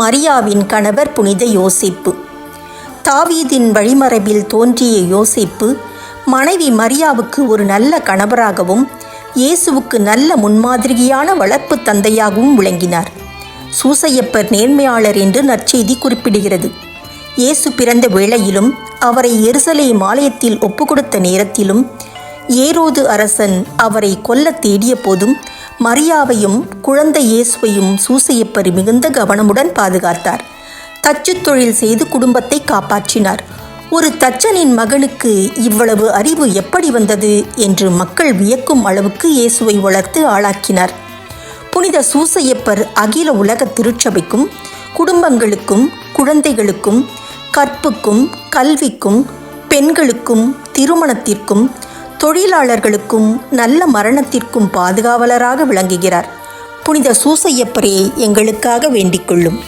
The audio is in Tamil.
மரியாவின் கணவர் புனித யோசிப்பு. தாவீதின் வழிமரபில் தோன்றிய யோசிப்பு மனைவி மரியாவுக்கு ஒரு நல்ல கணவராகவும் இயேசுவுக்கு நல்ல முன்மாதிரியான வளர்ப்பு தந்தையாகவும் விளங்கினார். சூசையப்பர் நேர்மையாளர் என்று நற்செய்தி குறிப்பிடுகிறது. இயேசு பிறந்த வேளையிலும் அவரை எருசலை மாலயத்தில் ஒப்புக்கொடுத்த நேரத்திலும் ஏரோது அரசன் அவரை கொல்ல தேடிய போதும் மரியாவையும் குழந்தை இயேசுவையும் சூசையப்பரி மிகுந்த கவனமுடன் பாதுகாத்தார். தச்சுத் தொழில் செய்து குடும்பத்தை காப்பாற்றினார். ஒரு தச்சனின் மகனுக்கு இவ்வளவு அறிவு எப்படி வந்தது என்று மக்கள் வியக்கும் அளவுக்கு இயேசுவை வளர்த்து ஆளாக்கினார். புனித சூசையப்பர் அகில உலக திருச்சபைக்கும் குடும்பங்களுக்கும் குழந்தைகளுக்கும் கற்புக்கும் கல்விக்கும் பெண்களுக்கும் திருமணத்திற்கும் தொழிலாளர்களுக்கும் நல்ல மரணத்திற்கும் பாதுகாவலராக விளங்குகிறார். புனித சூசையப்பரே எங்களுக்காக வேண்டிக் கொள்ளும்.